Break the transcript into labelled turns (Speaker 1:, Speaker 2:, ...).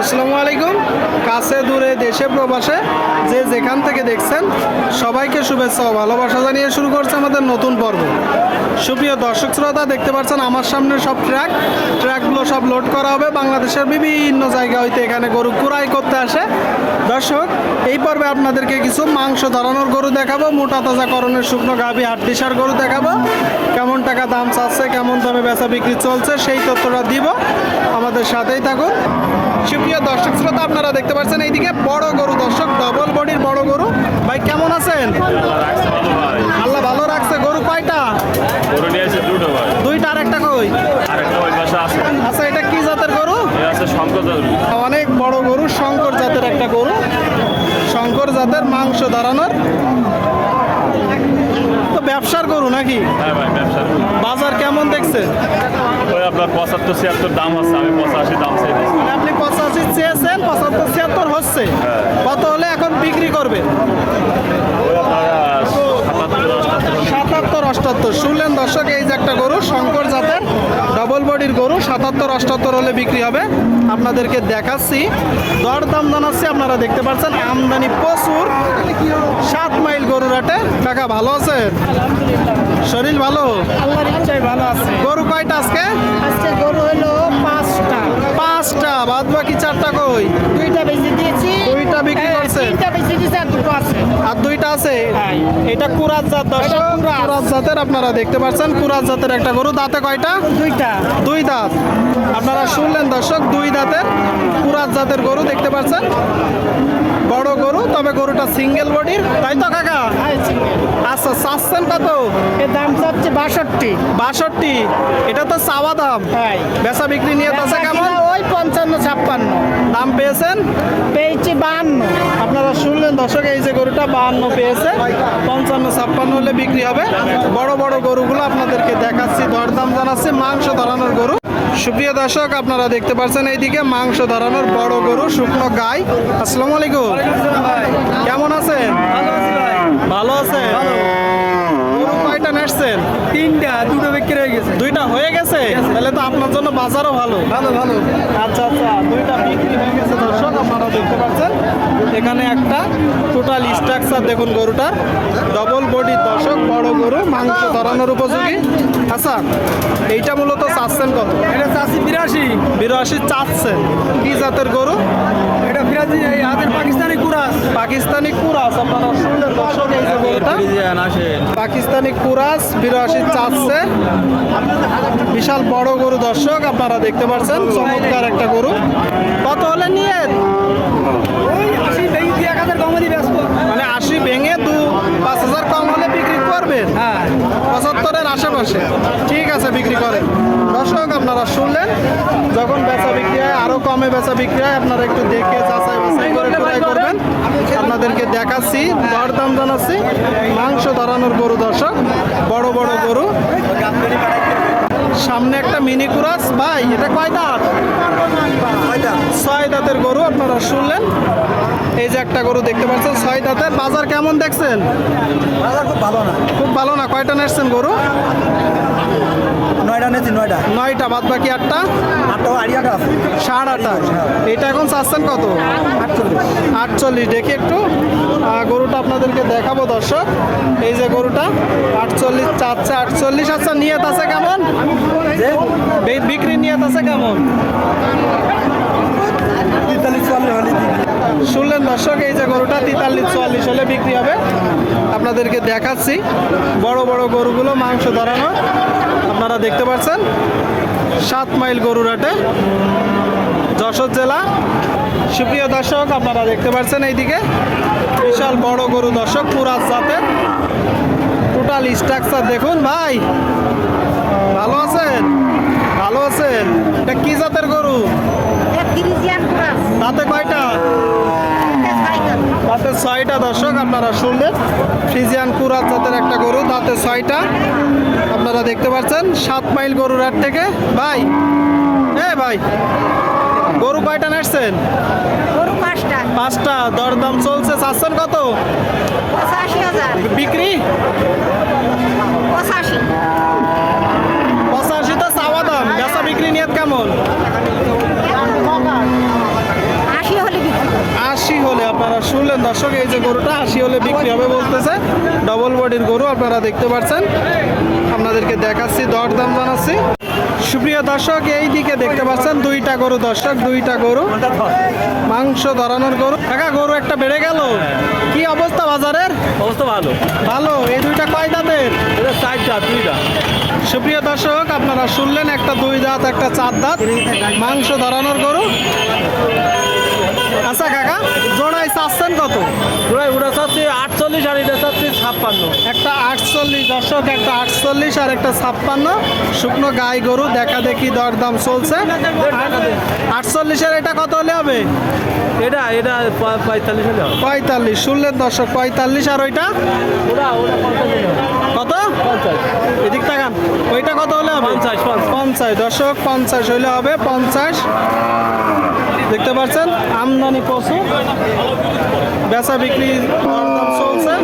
Speaker 1: আসসালামু আলাইকুম। কাছে দূরে দেশে প্রবাসে যে যেখান থেকে দেখছেন, সবাইকে শুভেচ্ছা ও ভালোবাসা জানিয়ে শুরু করছে আমাদের নতুন পর্ব। সুপ্রিয় দর্শক শ্রোতা, দেখতে পাচ্ছেন আমার সামনে সব ট্র্যাক ট্র্যাকগুলো সব লোড করা হবে। বাংলাদেশের বিভিন্ন জায়গা হইতে এখানে গরু কুড়াই করতে আসে। দর্শক, এই পর্বে আপনাদেরকে কিছু মাংস ধরানোর গরু দেখাবো। মোটা তাজা করণের শুকনো গাভী হাড্ডিসার গরু দেখাবো। কেমন টাকা দাম চাচ্ছে, কেমন দামে বেচা বিক্রি চলছে, সেই তথ্যটা দিব। আমাদের সাথেই থাকুন। সুপ্রিয় দর্শক শ্রোতা আপনারা দেখতে পাচ্ছেন এইদিকে বড় গরু দর্শক ডবল বডির বড় গরু। ভাই কেমন আছেন? আল্লাহ ভালো রাখছে। গরু কয়টা?
Speaker 2: গরু নিয়ে এসে দুটো ভাই।
Speaker 1: দুইটা আর একটা কই?
Speaker 2: আর ওই পাশে আছে।
Speaker 1: আচ্ছা এটা কি জাতের গরু?
Speaker 2: আছে শঙ্কর
Speaker 1: অনেক বড় গরু শঙ্কর জাতের একটা গরু। শঙ্কর জাতের মাংস দাঁড়ানোর তো ব্যবসার গরু নাকি?
Speaker 2: হ্যাঁ ভাই ব্যবসা
Speaker 1: বাজার কেমন দেখছে
Speaker 2: ওই আপনার পঁচাত্তর ছিয়াত্তর দাম আছে আমি পঁচাশি দাম
Speaker 1: মানে আপনি পঁচাশি চেয়েছেন পঁচাত্তর ছিয়াত্তর হচ্ছে। কত হলে এখন বিক্রি করবে
Speaker 2: ওই আপনার সাতাত্তর অষ্টাত্তর।
Speaker 1: শুনলেন দর্শক এই যে একটা গরু শঙ্কর জাতের ডবল বডির গরু সাতাত্তর অষ্টাত্তর হলে বিক্রি হবে। আপনাদেরকে দেখাচ্ছি দর দাম জানাচ্ছি আপনারা দেখতে পাচ্ছেন আমদানি প্রচুর। সাত গরুর হাটে? কাকা ভালো আছে শরীর ভালো?
Speaker 3: ভালো আছে।
Speaker 1: গরু কয়টা আজকে?
Speaker 3: আজকে গরু হলো পাঁচটা।
Speaker 1: পাঁচটা বাদ বাকি চারটা কই?
Speaker 3: দুইটা বেশি দিয়েছি।
Speaker 1: দুইটা বিক্রি করছেন?
Speaker 3: তিনটা বেশি দিয়েছি আর দুটো আছে।
Speaker 1: আর দুইটা আছে?
Speaker 3: হ্যাঁ।
Speaker 1: এটা কুরাজ জাত দর্শক।
Speaker 3: কুরাজ।
Speaker 1: কুরাজ জাতের আপনারা দেখতে পাচ্ছেন কুরাজ জাতের একটা গরু। দাঁতে কয়টা?
Speaker 3: দুইটা।
Speaker 1: দুই দাঁত। আপনারা শুনলেন দর্শক দুই দাঁতের পুরাত জাতের গরু দেখতে পাচ্ছেন। বড় গরু তবে গরুটা সিঙ্গেল বডির তাই তো কাকা? আচ্ছা চাচ্ছেন কত?
Speaker 3: এর দাম চাচ্ছে বাষট্টি।
Speaker 1: বাষট্টি? এটা তো চাওয়া দাম।
Speaker 3: হ্যাঁ।
Speaker 1: বেচা বিক্রি নিয়ে আছে কেমন?
Speaker 3: ওই পঞ্চান্ন ছাপ্পান্ন।
Speaker 1: দাম পেয়েছেন?
Speaker 3: পেয়েছি বাহান্ন।
Speaker 1: আপনারা শুনলেন দর্শক এই যে গরুটা বাহান্ন পেয়েছে। পঞ্চান্ন ছাপ্পান্ন হলে বিক্রি হবে। বড় বড় গরুগুলো আপনাদেরকে দেখাচ্ছি দরদাম জানাচ্ছি মাংস ধরানোর গরু। সুপ্রিয় দর্শক আপনারা দেখতে পাচ্ছেন এইদিকে মাংস ধরানোর বড় গরু শুকনো গাই। আসসালামু আলাইকুম। কেমন আছেন? ভালো আছেন? গরু কয়টা নেসছেন
Speaker 3: তিনটা দুটো বিক্রি হয়ে গেছে।
Speaker 1: দুইটা হয়ে গেছে? তাহলে তো আপনার জন্য বাজারও ভালো।
Speaker 3: ভালো ভালো।
Speaker 1: আচ্ছা আচ্ছা দুইটা বিক্রি হয়ে আপনারা দেখতে পাচ্ছেন। এখানে একটা টোটাল স্ট্রাকচার দেখুন গরুটার। ডবল বডি দশক বড় গরু মাংস ধরানোর উপযোগী। আচ্ছা এইটা মূলত চাচ্ছেন কত?
Speaker 3: এটা চাষি বিরাশি।
Speaker 1: বিরাশি চাচ্ছেন। কি জাতের গরু?
Speaker 3: পাকিস্তানি কুরাস।
Speaker 1: পাকিস্তানি কুরাস আপনারা শুনলেন দর্শক এই যে গরুটা পাকিস্তানি কুরাস বিরাশি চাচ্ছে। বিশাল বড় গরু দর্শক আপনারা দেখতে পাচ্ছেন চমৎকার একটা গরু। কত হলে নিয়ে? মানে আশি ভেঙে দু পাঁচ হাজার কম হলে বিক্রি করবেন?
Speaker 3: হ্যাঁ।
Speaker 1: পঁচাত্তরের আশেপাশে। ঠিক আছে বিক্রি করেন। দর্শক আপনারা শুনলেন যখন বেচা বিক্রি কমে বেচা বিক্রি হয় আপনারা একটু দেখে যাচাই বাছাই করে ক্রয় করবেন। আপনাদেরকে দেখাচ্ছি দরদাম জানাচ্ছি। মাংস ধরানোর গরু দর্শক বড় বড় গরু। সামনে একটা মিনি কুরাস। ভাই এটা কয় দাঁত? ছয় দাঁতের গরু আপনারা শুনলেন? এই যে একটা গরু দেখতে পাচ্ছেন ছয় দাঁতের। বাজার কেমন দেখছেন?
Speaker 3: বাজার খুব ভালো না।
Speaker 1: খুব ভালো না কয়টা নেসছেন গরু?
Speaker 3: নয়টা নেছি নয়টা।
Speaker 1: নয়টা বাদ বাকি আটটা
Speaker 3: আটটা আড়িয়াটা আছে।
Speaker 1: সাড়ে আঠাশ এটা এখন চাচ্ছেন কত? আটচল্লিশ। দেখি একটু। গরুটা আপনাদেরকে দেখাবো দর্শক। এই যে গরুটা আটচল্লিশ চাচ্ছে আটচল্লিশ আচ্ছা নিয়ত আছে কেমন? বিক্রি নিয়ত আছে কেমন? শুনলেন দর্শক এই যে গরুটা তেতাল্লিশ চুয়াল্লিশ হলে বিক্রি হবে। আপনাদেরকে দেখাচ্ছি। বড় বড় গরুগুলো মাংস ধরানো। আপনারা দেখতে পাচ্ছেন সাত মাইল গরুর হাটে যশোর জেলা। সুপ্রিয় দর্শক আপনারা দেখতে পাচ্ছেন এইদিকে বিশাল বড় গরু দর্শক পুরাত জাতের। টোটাল স্ট্রাকচার দেখুন ভাই। ভালো আছেন? ভালো আছেন? এটা কি জাতের গরু? তাতে কয়টা? তাতে ছয়টা দর্শক আপনারা শুনলেন। ফ্রিজিয়ান কুরাত জাতের একটা গরু তাতে ছয়টা। আপনারা দেখতে পাচ্ছেন সাত মাইল গরুর হাট থেকে। ভাই এ ভাই গরু কয়টা নেসছেন
Speaker 4: গরু পাঁচটা।
Speaker 1: পাঁচটা দরদাম চলছে চাচ্ছেন কত? বিক্রি?
Speaker 4: পঁচাশি
Speaker 1: পঁচাশি তো চাওয়া দাম বেচা বিক্রি নিয়ত কেমন শুনলেন দর্শক এই যে গরুটা আশি হলে বিক্রি হবে বলতেছে। ডবল বডির গরু আপনারা দেখতে পাচ্ছেন আপনাদেরকে দেখাচ্ছি দরদাম জানাচ্ছি। সুপ্রিয় দর্শক এই দিকে দেখতে পাচ্ছেন দুইটা গরু দর্শক দুইটা গরু। মাংস ধরানোর গরু। কাকা গরু একটা বেড়ে গেল। কি অবস্থা বাজারের?
Speaker 3: অবস্থা ভালো।
Speaker 1: ভালো। এই দুইটা কয় দাঁতের?
Speaker 3: চারটা দুইটা
Speaker 1: সুপ্রিয় দর্শক আপনারা শুনলেন একটা দুই দাঁত একটা চার দাঁত। মাংস ধরানোর গরু। আচ্ছা কাকা জোড়াই চাচ্ছেন কত?
Speaker 3: ওরা ওরা চাচ্ছে আটচল্লিশ আর এটা চাচ্ছে ছাপ্পান্ন।
Speaker 1: একটা আটচল্লিশ দর্শক একটা আটচল্লিশ আর একটা ছাপ্পান্ন। শুকনো গাই গরু দেখা দেখি দরদাম চলছে। আটচল্লিশের এটা কত হলে হবে?
Speaker 3: এটা এটা পঁয়তাল্লিশ হলে হবে।
Speaker 1: পঁয়তাল্লিশ শুনলেন দর্শক পঁয়তাল্লিশ আর ওইটা। কত?
Speaker 3: পঞ্চাশ।
Speaker 1: এদিক তাকান ওইটা কত হলে হবে?
Speaker 3: পঞ্চাশ। পঞ্চাশ
Speaker 1: দর্শক পঞ্চাশ হলে হবে পঞ্চাশ। দেখতে পাচ্ছেন আমদানি পশু বেচা বিক্রি চলছে।